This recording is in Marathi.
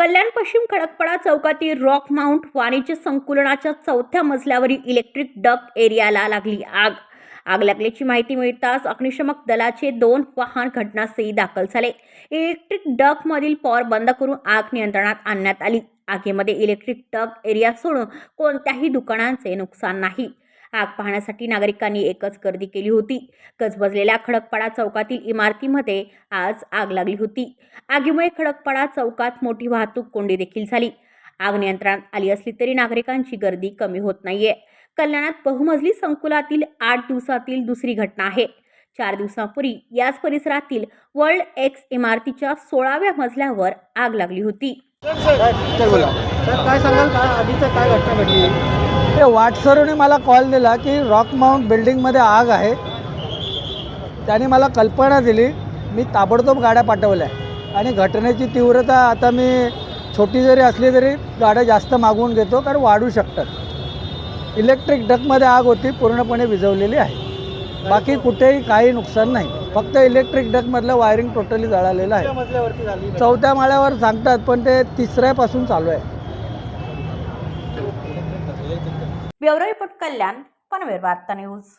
कल्याण पश्चिम खडकपाडा चौकातील रॉक माउंट वाणिज्य संकुलनाच्या चौथ्या मजल्यावरील इलेक्ट्रिक डक एरियाला लागली आग. आग लागल्याची माहिती मिळताच अग्निशमक दलाचे दोन वाहन घटनास्थळी दाखल झाले. इलेक्ट्रिक डकमधील पॉवर बंद करून आग नियंत्रणात आणण्यात आली. आगीमध्ये इलेक्ट्रिक डक एरिया सोडून कोणत्याही दुकानांचे नुकसान नाही. आग पाहण्यासाठी नागरिकांनी एकच गर्दी केली होती. गजबजलेल्या खडकपाडा चौकातील इमारतीमध्ये आज आग लागली होती. आगीमुळे खडकपाडा चौकात मोठी वाहतूक कोंडी देखील झाली. आग नियंत्रणात आली असली तरी नागरिकांची गर्दी कमी होत नाहीये. कल्याणात बहुमजली संकुलातील आठ दिवसातील दुसरी घटना आहे. चार दिवसांपूर्वी याच परिसरातील वर्ल्ड एक्स इमारतीच्या सोळाव्या मजल्यावर आग लागली होती. सर काय सांगाल का आधीचं काय घटना घडली? ते वाटसरूने मला कॉल दिला की रॉक माउंट बिल्डिंगमध्ये आग आहे. त्याने मला कल्पना दिली मी ताबडतोब गाड्या पाठवल्या. आणि घटनेची तीव्रता आता मी छोटी जरी असली तरी गाड्या जास्त मागवून घेतो कारण वाढू शकतात. इलेक्ट्रिक डकमध्ये आग होती पूर्णपणे विझवलेली आहे. बाकी कुठेही काही नुकसान नाही. फक्त इलेक्ट्रिक डकमधलं वायरिंग टोटली जळालेलं आहे. चौथ्या माळ्यावर सांगतात पण ते तिसऱ्यापासून चालू आहे. ब्युरो रिपोर्ट कल्याण पनवेल वार्ता न्यूज